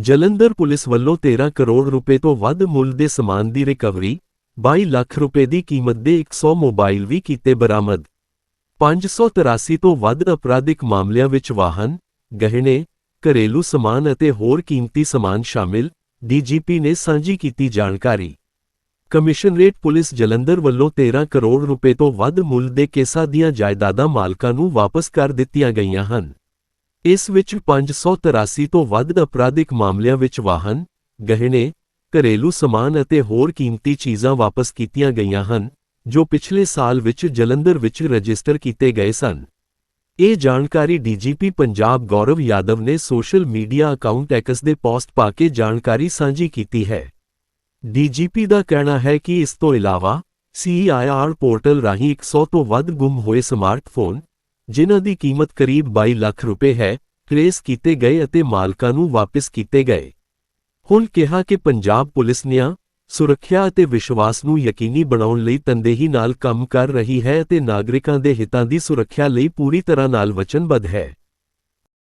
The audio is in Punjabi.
ਜਲੰਧਰ ਪੁਲਿਸ ਵੱਲੋਂ 13 ਕਰੋੜ ਰੁਪਏ ਤੋਂ ਵੱਧ ਮੁੱਲ ਦੇ ਸਮਾਨ ਦੀ ਰਿਕਵਰੀ 22 ਲੱਖ ਰੁਪਏ ਦੀ ਕੀਮਤ ਦੇ 100 ਮੋਬਾਈਲ ਵੀ ਕੀਤੇ ਬਰਾਮਦ। 583 ਤੋਂ ਵੱਧ ਅਪਰਾਧਿਕ ਮਾਮਲਿਆਂ ਵਿੱਚ ਵਾਹਨ, ਗਹਿਣੇ, ਘਰੇਲੂ ਸਮਾਨ ਅਤੇ ਹੋਰ ਕੀਮਤੀ ਸਮਾਨ ਸ਼ਾਮਿਲ, ਡੀਜੀਪੀ ਨੇ ਸਾਂਝੀ ਕੀਤੀ ਜਾਣਕਾਰੀ। ਕਮਿਸ਼ਨਰੇਟ ਪੁਲਿਸ ਜਲੰਧਰ ਵੱਲੋਂ 13 ਕਰੋੜ ਰੁਪਏ ਤੋਂ ਵੱਧ ਮੁੱਲ ਦੇ ਕੇਸਾਂ ਦੀਆਂ ਜਾਇਦਾਦਾਂ ਮਾਲਕਾਂ ਨੂੰ ਵਾਪਸ ਕਰ ਦਿੱਤੀਆਂ ਗਈਆਂ ਹਨ। ਇਸ ਵਿੱਚ 583 ਤੋਂ ਵੱਧ ਅਪਰਾਧਿਕ ਮਾਮਲਿਆਂ ਵਿੱਚ ਵਾਹਨ, ਗਹਿਣੇ, ਘਰੇਲੂ ਸਮਾਨ ਅਤੇ ਹੋਰ ਕੀਮਤੀ ਚੀਜ਼ਾਂ ਵਾਪਸ ਕੀਤੀਆਂ ਗਈਆਂ ਹਨ, ਜੋ ਪਿਛਲੇ ਸਾਲ ਵਿੱਚ ਜਲੰਧਰ ਵਿੱਚ ਰਜਿਸਟਰ ਕੀਤੇ ਗਏ ਸਨ। ਇਹ ਜਾਣਕਾਰੀ ਡੀਜੀਪੀ ਪੰਜਾਬ ਗੌਰਵ ਯਾਦਵ ਨੇ ਸੋਸ਼ਲ ਮੀਡੀਆ ਅਕਾਊਂਟ ਐਕਸ ਦੇ ਪੋਸਟ ਪਾ ਕੇ ਜਾਣਕਾਰੀ ਸਾਂਝੀ ਕੀਤੀ ਹੈ। ਡੀਜੀਪੀ ਦਾ ਕਹਿਣਾ ਹੈ ਕਿ ਇਸ ਤੋਂ ਇਲਾਵਾ, ਸੀਆਈਆਰ ਪੋਰਟਲ ਰਾਹੀਂ 100 ਤੋਂ ਵੱਧ ਗੁੰਮ ਹੋਏ ਸਮਾਰਟਫੋਨ, ਜਿਨ੍ਹਾਂ ਦੀ ਕੀਮਤ ਕਰੀਬ 22 ਲੱਖ ਰੁਪਏ ਹੈ, ਟ੍ਰੇਸ ਕੀਤੇ ਗਏ ਅਤੇ ਮਾਲਕਾਂ ਨੂੰ ਵਾਪਸ ਕੀਤੇ ਗਏ। ਹੁਣ ਕਿਹਾ ਕਿ ਪੰਜਾਬ ਪੁਲਿਸ ਨਿਆਂ, ਸੁਰੱਖਿਆ ਅਤੇ ਵਿਸ਼ਵਾਸ ਨੂੰ ਯਕੀਨੀ ਬਣਾਉਣ ਲਈ ਤੰਦੇਹੀ ਨਾਲ ਕੰਮ ਕਰ ਰਹੀ ਹੈ ਅਤੇ ਨਾਗਰਿਕਾਂ ਦੇ ਹਿੱਤਾਂ ਦੀ ਸੁਰੱਖਿਆ ਲਈ ਪੂਰੀ ਤਰ੍ਹਾਂ ਨਾਲ ਵਚਨਬੱਧ ਹੈ।